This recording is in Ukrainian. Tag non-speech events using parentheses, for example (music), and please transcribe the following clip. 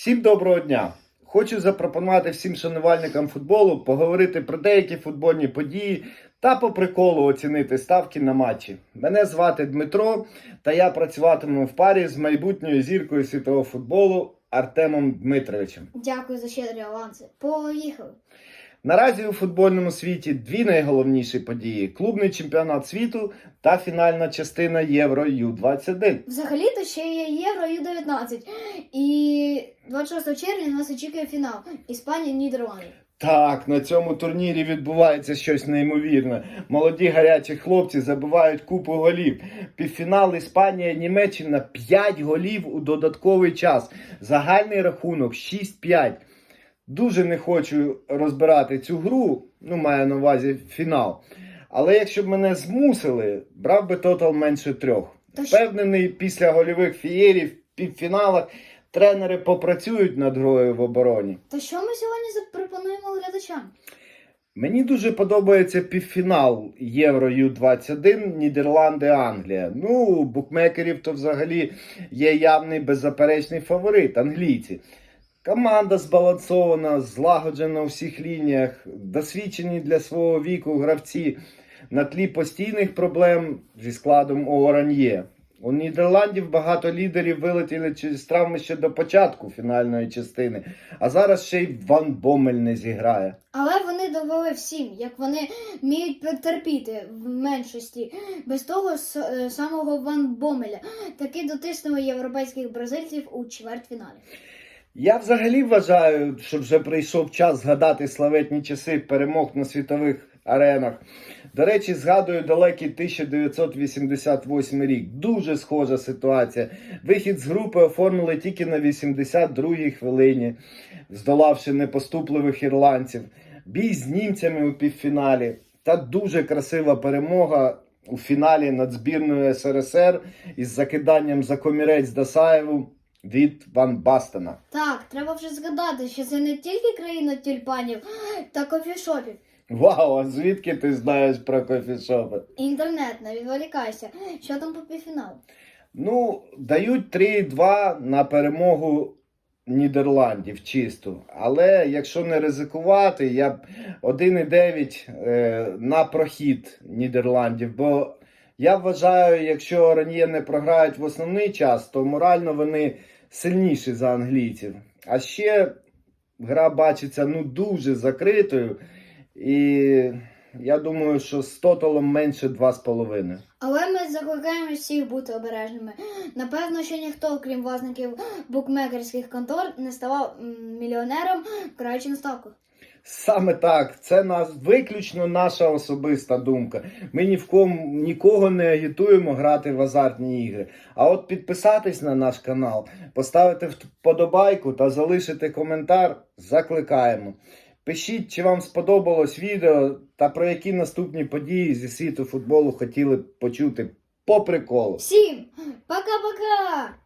Всім доброго дня! Хочу запропонувати всім шанувальникам футболу поговорити про деякі футбольні події та по приколу оцінити ставки на матчі. Мене звати Дмитро, та я працюватиму в парі з майбутньою зіркою світового футболу Артемом Дмитровичем. Дякую за щедрі аванси. Поїхали. Наразі у футбольному світі дві найголовніші події: клубний чемпіонат світу та фінальна частина Євро Ю-21. Взагалі-то ще є Євро Ю-19. І 26 червня нас очікує фінал. Іспанія, Нідерланди. Так, на цьому турнірі відбувається щось неймовірне. Молоді гарячі хлопці забивають купу голів. Півфінал Іспанія, Німеччина 5 голів у додатковий час. Загальний рахунок 6-5. Дуже не хочу розбирати цю гру, ну маю на увазі фінал. Але якщо б мене змусили, брав би тотал менше трьох. То що? Впевнений, після гольових фієрів в півфіналах тренери попрацюють над грою в обороні. То що ми сьогодні запропонуємо глядачам? Мені дуже подобається півфінал Євро Ю-21 Нідерланди-Англія. Ну, букмекерів то взагалі є явний беззаперечний фаворит англійці. Команда збалансована, злагоджена у всіх лініях, досвідчені для свого віку гравці на тлі постійних проблем зі складом Оран'є. У Нідерландів багато лідерів вилетіли через травми ще до початку фінальної частини, а зараз ще й Ван Бомель не зіграє. Але вони довели всім, як вони вміють потерпіти в меншості. Без того е, самого Ван Бомеля таки дотиснули європейських бразильців у чвертьфіналі. Я взагалі вважаю, що вже прийшов час згадати славетні часи перемог на світових аренах. До речі, згадую далекий 1988 рік. Дуже схожа ситуація. Вихід з групи оформили тільки на 82-й хвилині, здолавши непоступливих ірландців. Бій з німцями у півфіналі та дуже красива перемога у фіналі над збірною СРСР із закиданням за комірець Дасаєву від Ван Бастена. Так, треба вже згадати, що це не тільки країна тюльпанів (gasps) та кофішопів. Вау, а звідки ти знаєш про кофішопи? Інтернет, не відволікайся. Що там по півфіналу? Ну, дають 3-2 на перемогу Нідерландів чисту. Але якщо не ризикувати, я б 1,9 е, на прохід Нідерландів. Бо я вважаю, якщо Ран'є не програють в основний час, то морально вони сильніші за англійців. А ще гра бачиться ну дуже закритою. І я думаю, що з тоталом менше 2,5. Але ми закликаємо всіх бути обережними. Напевно, що ніхто, крім власників букмекерських контор, не ставав мільйонером, граючи на ставках. Саме так, це нас виключно наша особиста думка. Ми ні в кому нікого не агітуємо грати в азартні ігри. А от підписатись на наш канал, поставити вподобайку та залишити коментар закликаємо. Пишіть, чи вам сподобалось відео та про які наступні події зі світу футболу хотіли б почути по приколу. Всім пока-пока!